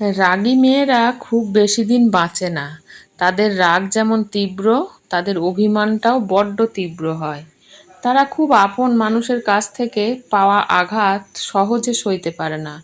রাগী মেয়েরা খুব বেশি দিন বাঁচে না। তাদের রাগ যেমন তীব্র, তাদের অভিমানটাও বড্ড তীব্র হয়। তারা খুব আপন মানুষের কাছ থেকে পাওয়া আঘাত সহজে সইতে পারে না।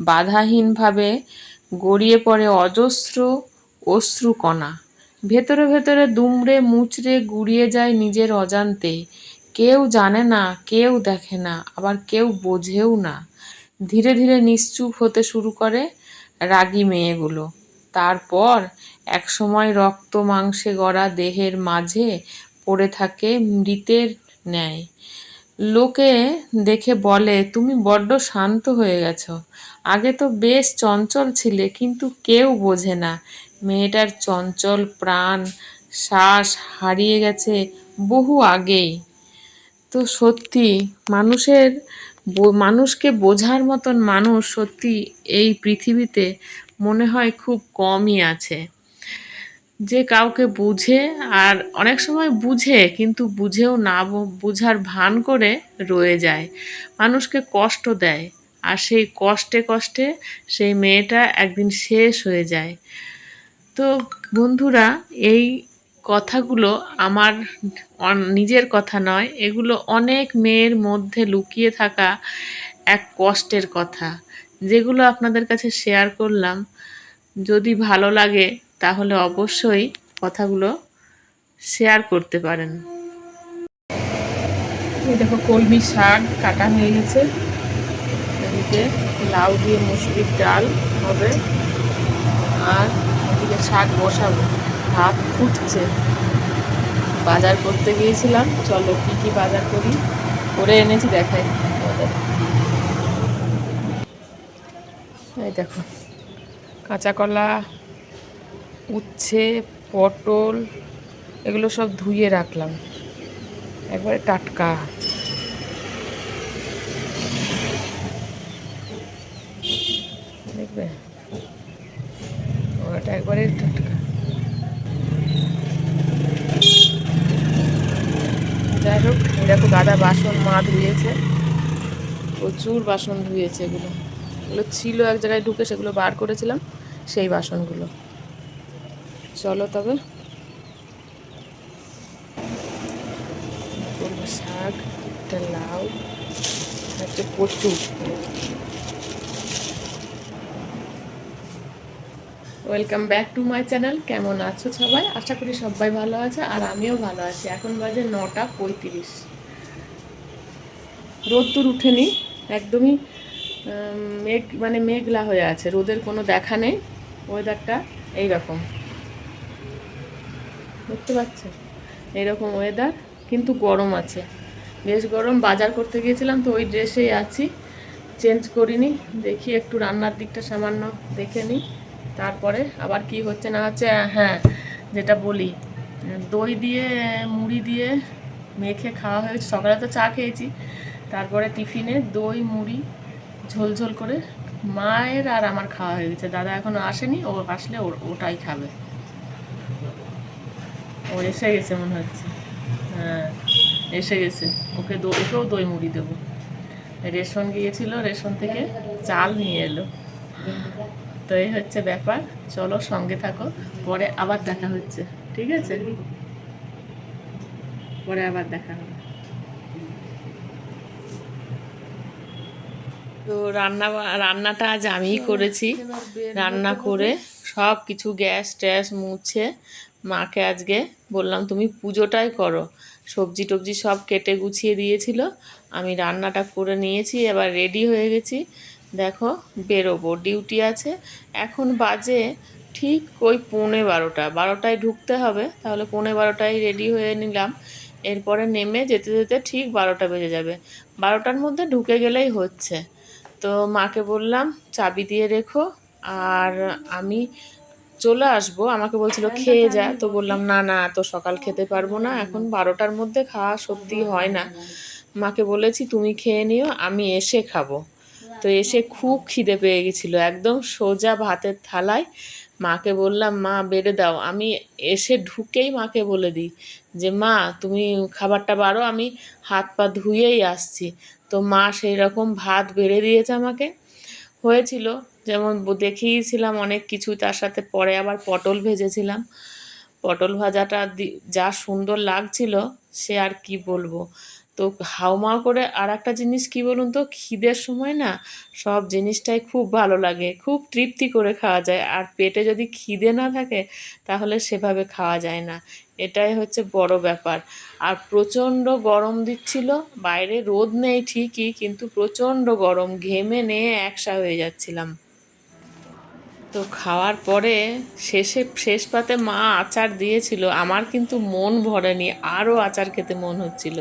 বাধাহীনভাবে গড়িয়ে পড়ে অজস্র অশ্রুকণা। ভেতরে ভেতরে দুমড়ে মুচড়ে গুড়িয়ে যায় নিজের অজান্তে। কেউ জানে না, কেউ দেখে না, আবার কেউ বোঝেও না। ধীরে ধীরে নিশ্চুপ হতে শুরু করে রাগী মেয়েগুলো। তারপর একসময় রক্ত মাংসে গড়া দেহের মাঝে পড়ে থাকে মৃতের ন্যায়। লোকে দেখে বলে, তুমি বড্ড শান্ত হয়ে গেছো। আগে তো বেশ চঞ্চল ছিলে, কিন্তু কেউ বোঝে না। মেয়েটার চঞ্চল প্রাণ শ্বাস হারিয়ে গেছে বহু আগেই। তো সত্যি, মানুষের মানুষকে বোঝার মতন মানুষ সত্যি এই পৃথিবীতে মনে হয় খুব কমই আছে। যে কাউকে বুঝে আর অনেক সময় বুঝে কিন্তু বুঝেও না বুঝার ভান করে রয়ে যায়। মানুষকে কষ্ট দেয় আর সেই কষ্টে কষ্টে সেই মেয়েটা একদিন শেষ হয়ে যায়। তো বন্ধুরা, এই কথাগুলো আমার নিজের কথা নয়, এগুলো অনেক মেয়ের মধ্যে লুকিয়ে থাকা এক কষ্টের কথা। যেগুলো আপনাদের কাছে শেয়ার করলাম, যদি ভালো লাগে তাহলে অবশ্যই কথাগুলো শেয়ার করতে পারেন। দেখো, কলমি শাক কাটা হয়ে গেছে। এদিকে লাউ দিয়ে মুসুরির ডাল হবে। আর এদিকে শাক বসাবো। ভাত ফুটছে। বাজার করতে গিয়েছিলাম। চলো, কি কি বাজার করি? করে এনেছি, দেখাই। এই দেখো কাঁচা কলা উচ্ছে, পটল, এগুলো সব ধুয়ে রাখলাম। একবারে টাটকা। দেখবে? ওটা একবারে টাটকা। যাই হোক, দেখো গাদা বাসন মা ধুয়েছে। প্রচুর বাসন ধুয়েছে এগুলো। এগুলো ছিল এক জায়গায় ঢুকে সেগুলো বার করেছিলাম, সেই বাসনগুলো। চলো তবে। শাক, একটা লাউ, একটা কচু। Welcome back to my channel কেমন আছো সবাই? আশা করি সবাই ভালো আছে আর আমিও ভালো আছি। এখন বাজে নটা পঁয়ত্রিশ। রোদ্দুর উঠেনি, একদমই মেঘ মানে মেঘলা হয়ে আছে। রোদের কোনো দেখা নেই ওয়েদারটা এইরকম। দেখতে পাচ্ছেন এইরকম ওয়েদার কিন্তু গরম আছে। বেশ গরম, বাজার করতে গিয়েছিলাম, তো ওই ড্রেসেই আছি। চেঞ্জ করিনি, দেখি একটু রান্নার দিকটা সামান্য দেখে নিই। তারপরে আবার কি হচ্ছে না হচ্ছে হ্যাঁ যেটা বলি, দই দিয়ে, মুড়ি দিয়ে মেখে খাওয়া হয়েছে। সকালে তো চা খেয়েছি। তারপরে টিফিনে দই, মুড়ি, ঝোল ঝোল করে মায়ের আর আমার খাওয়া হয়ে গেছে। দাদা এখনও আসেনি, ও আসলে ওটাই খাবে। ও এসে গেছে মনে হচ্ছে। হ্যাঁ এসে গেছে। ওকে ওকেও দই, মুড়ি দেবো। রেশন গিয়েছিল, রেশন থেকে চাল নিয়ে এলো। তো এই হচ্ছে ব্যাপার। চলো সঙ্গে থাকো, পরে আবার দেখা হচ্ছে, ঠিক আছে? পরে আবার দেখা হবে। তো রান্না রান্নাটা আজ আমিই করেছি। রান্না করে সব কিছু গ্যাস ট্যাস মুছে মাকে আজকে বললাম, তুমি পুজোটাই করো। সবজি টবজি সব কেটে গুছিয়ে দিয়েছিল। আমি রান্নাটা করে নিয়েছি, এবার রেডি হয়ে গেছি। দেখো বেরোবো। ডিউটি আছে। এখন বাজে ঠিক ওই পৌনে বারোটা। বারোটায় ঢুকতে হবে তাহলে পৌনে বারোটায় রেডি হয়ে নিলাম। এরপরে নেমে যেতে যেতে ঠিক বারোটা বেজে যাবে। বারোটার মধ্যে ঢুকে গেলেই হচ্ছে। তো মাকে বললাম চাবি দিয়ে রেখো। আর আমি চলে আসব। আমাকে বলছিল খেয়ে যা। তো বললাম না না তো সকাল খেতে পারব না। এখন বারোটার মধ্যে খাওয়া সত্যি হয় না। মাকে বলেছি তুমি খেয়ে নিও আমি এসে খাব। তো এসে খুব খিদে পেয়ে গেছিল। একদম সোজা ভাতের থালায় মাকে বললাম, মা, বেড়ে দাও। আমি এসে ঢুকেই মাকে বলে দিই যে, মা, তুমি খাবারটা বারো আমি হাত পা ধুয়েই আসছি। তো মা সেই রকম ভাত বেড়ে দিয়েছে আমাকে। হয়েছিল, যেমন দেখিয়েছিলাম অনেক কিছু, তার সাথে পরে আবার পটল ভেজেছিলাম। পটল ভাজাটা যা সুন্দর লাগছিল, সে আর কি বলব। তো হাওমা করে আর একটা জিনিস কি বলুন তো? খিদের সময় না সব জিনিসটাই খুব ভালো লাগে, খুব তৃপ্তি করে খাওয়া যায়। আর পেটে যদি খিদে না থাকে তাহলে সেভাবে খাওয়া যায় না। এটাই হচ্ছে বড় ব্যাপার। আর প্রচণ্ড গরম দিচ্ছিল, বাইরে রোদ নেই ঠিকই, কিন্তু প্রচণ্ড গরম, ঘেমে নিয়ে একসা হয়ে যাচ্ছিলাম। তো খাওয়ার পরে শেষে শেষ পাতে মা আচার দিয়েছিল, আমার কিন্তু মন ভরেনি, আরও আচার খেতে মন হচ্ছিল।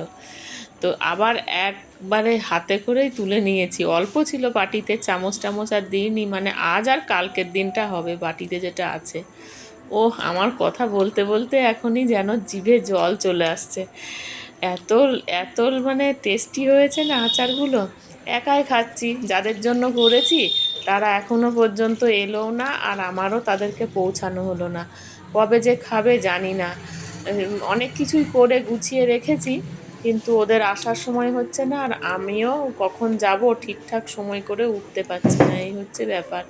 তো আবার একবারে হাতে করেই তুলে নিয়েছি। অল্প ছিল বাটিতে, চামচ টামচ আর দিইনি। মানে আজ আর কালকের দিনটা হবে বাটিতে যেটা আছে। ও আমার কথা বলতে বলতে এখনই যেন জিভে জল চলে আসছে। এত এত মানে টেস্টি হয়েছে না আচারগুলো? একাই খাচ্ছি। যাদের জন্য করেছি, তারা এখনও পর্যন্ত এলোও না আর আমারও তাদেরকে পৌঁছানো হলো না। কবে যে খাবে জানি না। অনেক কিছুই করে গুছিয়ে রেখেছি। কিন্তু ওদের আসার সময় হচ্ছে না আর আমিও কখন যাব ঠিকঠাক সময় করে উঠতে পারছি না এই হচ্ছে ব্যাপার।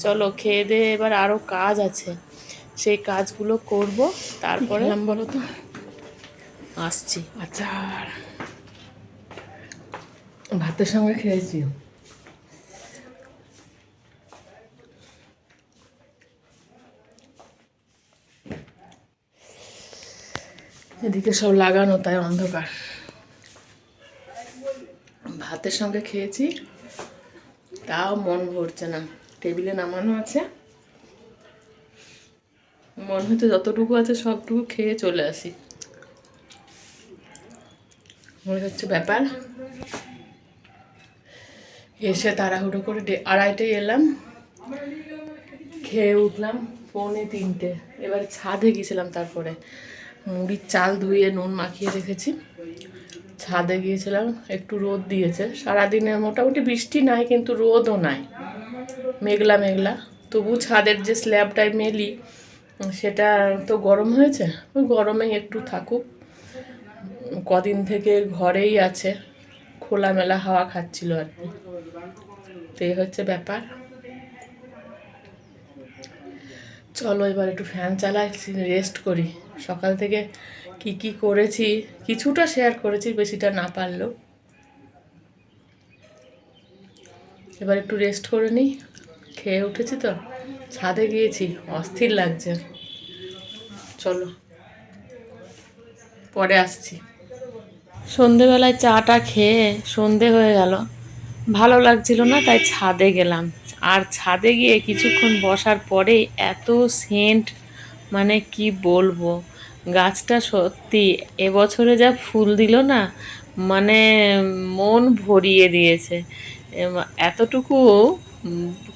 চলো খেয়ে দিয়ে এবার আরও কাজ আছে। সেই কাজগুলো করব তারপরে বলো তো। আসছি। আচার। ভাতের সঙ্গে খেয়েছি। এদিকে সব লাগানো তাই অন্ধকার। ভাতের সঙ্গে খেয়েছি। তাও মন ভরছে না। টেবিলে নামানো আছে। মন হয়তো যতটুকু আছে সবটুকু খেয়ে চলে আসি। মনে হচ্ছে ব্যাপার। এসে তাড়াহুড়ো করে আড়াইটায় এলাম। খেয়ে উঠলাম পৌনে তিনটে। এবার ছাদে গেছিলাম তারপরে। মুড়ির চাল ধুয়ে নুন মাখিয়ে রেখেছি। ছাদে গিয়েছিলাম, একটু রোদ দিয়েছে। সারাদিনে মোটামুটি বৃষ্টি নাই, কিন্তু রোদও নাই। মেঘলা মেঘলা। তবু ছাদের যে স্ল্যাবটায় মেলি, সেটা তো গরম হয়েছে। ওই গরমে একটু থাকুক। কদিন থেকে ঘরেই আছে। খোলামেলা হাওয়া খাচ্ছিল আর কি। তো এই হচ্ছে ব্যাপার। চলো এবার একটু ফ্যান চালাই রেস্ট করি। সকাল থেকে কি কি করেছি, কিছুটা শেয়ার করেছি, বেশিটা না পারলেও। এবার একটু রেস্ট করে নিই। খেয়ে উঠেছি তো, ছাদে গিয়েছি, অস্থির লাগছে। চলো, পরে আসছি। সন্ধেবেলায় চাটা খেয়ে সন্ধে হয়ে গেল। ভালো লাগছিল না, তাই ছাদে গেলাম। আর ছাদে গিয়ে কিছুক্ষণ বসার পরেই এত সেন্ট মানে কি বলব? গাছটা সত্যি এবছরে যা ফুল দিল না মানে মন ভরিয়ে দিয়েছে। এতটুকু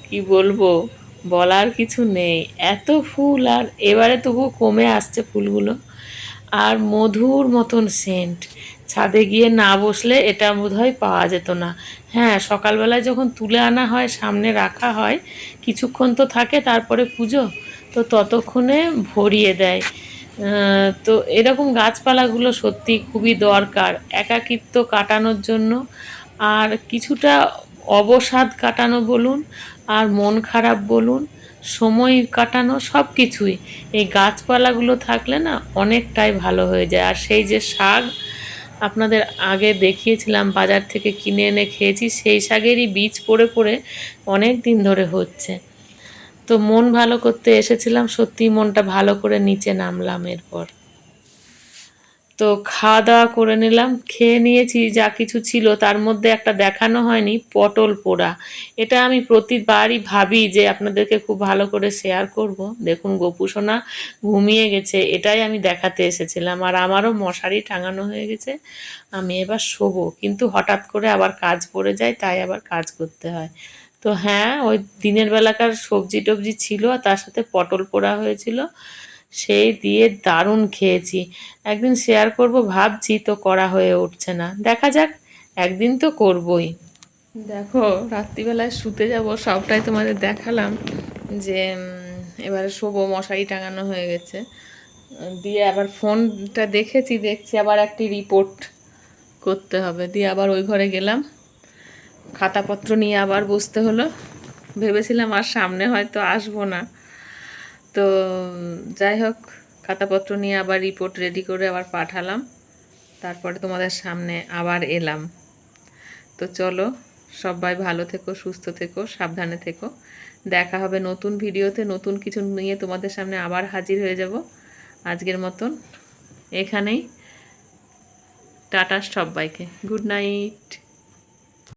কি বলব, বলার কিছু নেই। এত ফুল আর এবারে তবু কমে আসছে ফুলগুলো। আর মধুর মতন সেন্ট ছাদে গিয়ে না বসলে এটা বোধহয় পাওয়া যেত না। হ্যাঁ সকালবেলায় যখন তুলে আনা হয়, সামনে রাখা হয়, কিছুক্ষণ তো থাকে, তারপরে পুজো, তো ততক্ষণে ভরিয়ে দেয়। তো এরকম গাছপালাগুলো সত্যি খুবই দরকার একাকিত্ব কাটানোর জন্য। আর কিছুটা অবসাদ কাটানো বলুন, আর মন খারাপ বলুন, সময় কাটানো সব কিছুই এই গাছপালাগুলো থাকলে না অনেকটাই ভালো হয়ে যায়। আর সেই যে শাক আপনাদের আগে দেখিয়েছিলাম, বাজার থেকে কিনে এনে খেয়েছি, সেই শাকেরই বীজ পড়ে পড়ে অনেক দিন ধরে হচ্ছে। তো মন ভালো করতে এসেছিলাম সত্যি মনটা ভালো করে নিচে নামলাম এরপর। তো খাওয়া দাওয়া করে নিলাম, খেয়ে নিয়েছি, যা কিছু ছিল। তার মধ্যে একটা দেখানো হয়নি, পটল পোড়া। এটা আমি প্রতিবারই ভাবি যে আপনাদেরকে খুব ভালো করে শেয়ার করব। দেখুন গোপুসোনা ঘুমিয়ে গেছে, এটাই আমি দেখাতে এসেছিলাম। আর আমারও মশারি টাঙানো হয়ে গেছে, আমি এবার শোবো। কিন্তু হঠাৎ করে আবার কাজ পড়ে যায়, তাই আবার কাজ করতে হয়। তো হ্যাঁ ওই দিনের বেলাকার সবজি টবজি ছিল, আর তার সাথে পটল পোড়া হয়েছিল। সেই দিয়ে দারুণ খেয়েছি। একদিন শেয়ার করব, ভাবছি তো করা হয়ে উঠছে না। দেখা যাক, একদিন তো করবই। দেখো, রাত্রিবেলায় শুতে যাব, সবটাই তোমাদের দেখালাম যে এবারে শোবো, মশারি টাঙানো হয়ে গেছে। দিয়ে আবার ফোনটা দেখেছি, দেখছি আবার একটি রিপোর্ট করতে হবে। দিয়ে আবার ওই ঘরে গেলাম। খাতাপত্র নিয়ে আবার বসতে হলো। ভেবেছিলাম আর সামনে হয়তো আসব না। তো যাই হোক, খাতাপত্র নিয়ে আবার রিপোর্ট রেডি করে আবার পাঠালাম। তারপরে তোমাদের সামনে আবার এলাম। তো চলো, সবাই ভালো থেকো, সুস্থ থেকো, সাবধানে থেকো। দেখা হবে নতুন ভিডিওতে, নতুন কিছু নিয়ে তোমাদের সামনে আবার হাজির হয়ে যাব। আজকের মতন এখানেই। টাটা সবাইকে। Good night.